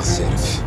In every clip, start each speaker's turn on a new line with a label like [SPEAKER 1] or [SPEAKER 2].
[SPEAKER 1] belası herif.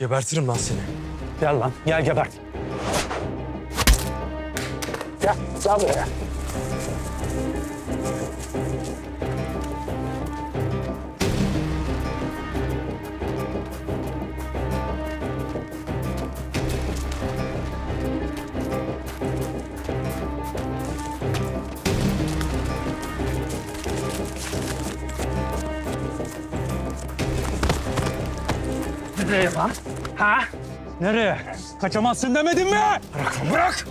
[SPEAKER 2] Gebertirim lan seni.
[SPEAKER 3] Gel lan, gel gebert. Gel, gel buraya. Nereye lan? Ha? Nereye? Kaçamazsın demedim mi? Bırak lan bırak.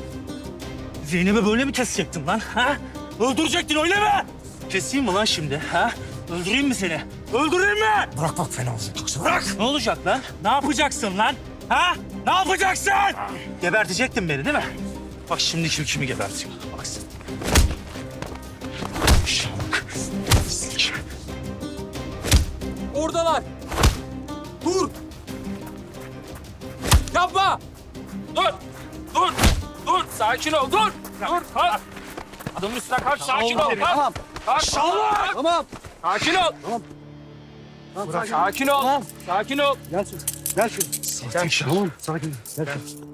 [SPEAKER 3] Zeynep'i böyle mi kesecektin lan? Ha? Öldürecektin öyle mi? Keseyim mi lan şimdi? Ha? Öldüreyim mi seni? Öldüreyim mi?
[SPEAKER 2] Bırak bak fena olacak.
[SPEAKER 3] Bırak. Ne olacak lan? Ne yapacaksın lan? Ha? Ne yapacaksın? Gebertecektin beni değil mi? Bak şimdi kim kimi gebertiyor. Bak sen.
[SPEAKER 2] Oradalar. Dur. Yapma. Dur. Dur. Dur. Sakin ol. Dur. Dur. Kalk. Adamın üstüne kalk. Sakin ol. Kalk.
[SPEAKER 3] Tamam.
[SPEAKER 2] Kalk.
[SPEAKER 3] Şallah. Tamam.
[SPEAKER 2] Sakin ol.
[SPEAKER 3] Tamam.
[SPEAKER 2] Sakin ol.
[SPEAKER 3] Tamam.
[SPEAKER 2] Sakin ol.
[SPEAKER 3] Gel şuraya. Gel şuraya.
[SPEAKER 2] Gel.
[SPEAKER 3] Tamam. Sakin. Gel şuraya.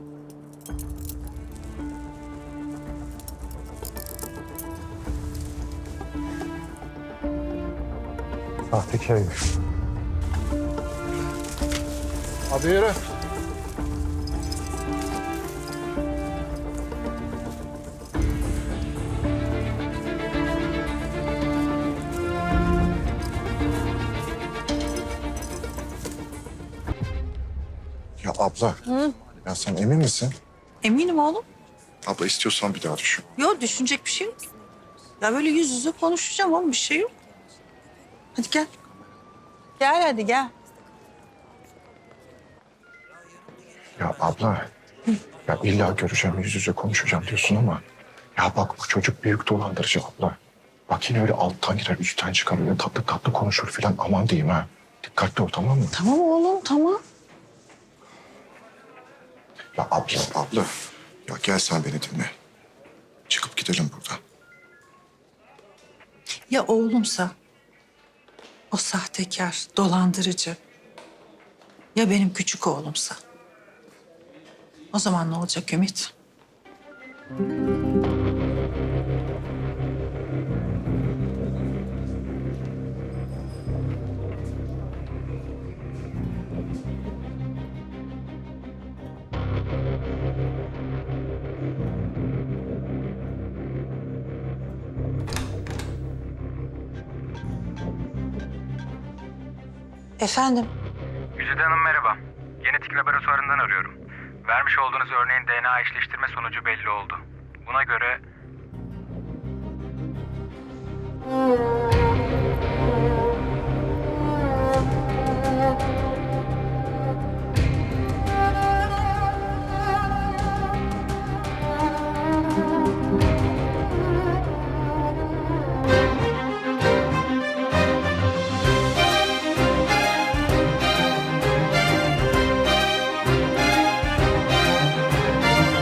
[SPEAKER 4] Sahtekar herif. Hadi yürü. Abla, ya sen emin misin?
[SPEAKER 5] Eminim oğlum.
[SPEAKER 4] Abla istiyorsan bir daha düşün.
[SPEAKER 5] Yok düşünecek bir şey yok. Ya böyle yüz yüze konuşacağım oğlum bir şey yok. Hadi gel. Gel hadi gel.
[SPEAKER 4] Ya abla, ya illa göreceğim, yüz yüze konuşacağım diyorsun ama... Ya bak bu çocuk büyük dolandırıcı abla. Bak yine öyle alttan girer, üstten çıkar, öyle tatlı tatlı konuşur filan. Aman diyeyim ha. Dikkatli ol tamam mı?
[SPEAKER 5] Tamam oğlum tamam.
[SPEAKER 4] Ya abla, abla. Ya gel sen beni dinle. Çıkıp gidelim buradan.
[SPEAKER 5] Ya oğlumsa o sahtekar, dolandırıcı. Ya benim küçük oğlumsa. O zaman ne olacak Ümit? Efendim?
[SPEAKER 6] Güzide Hanım merhaba. Genetik laboratuvarından arıyorum. Vermiş olduğunuz örneğin DNA eşleştirme sonucu belli oldu. Buna göre...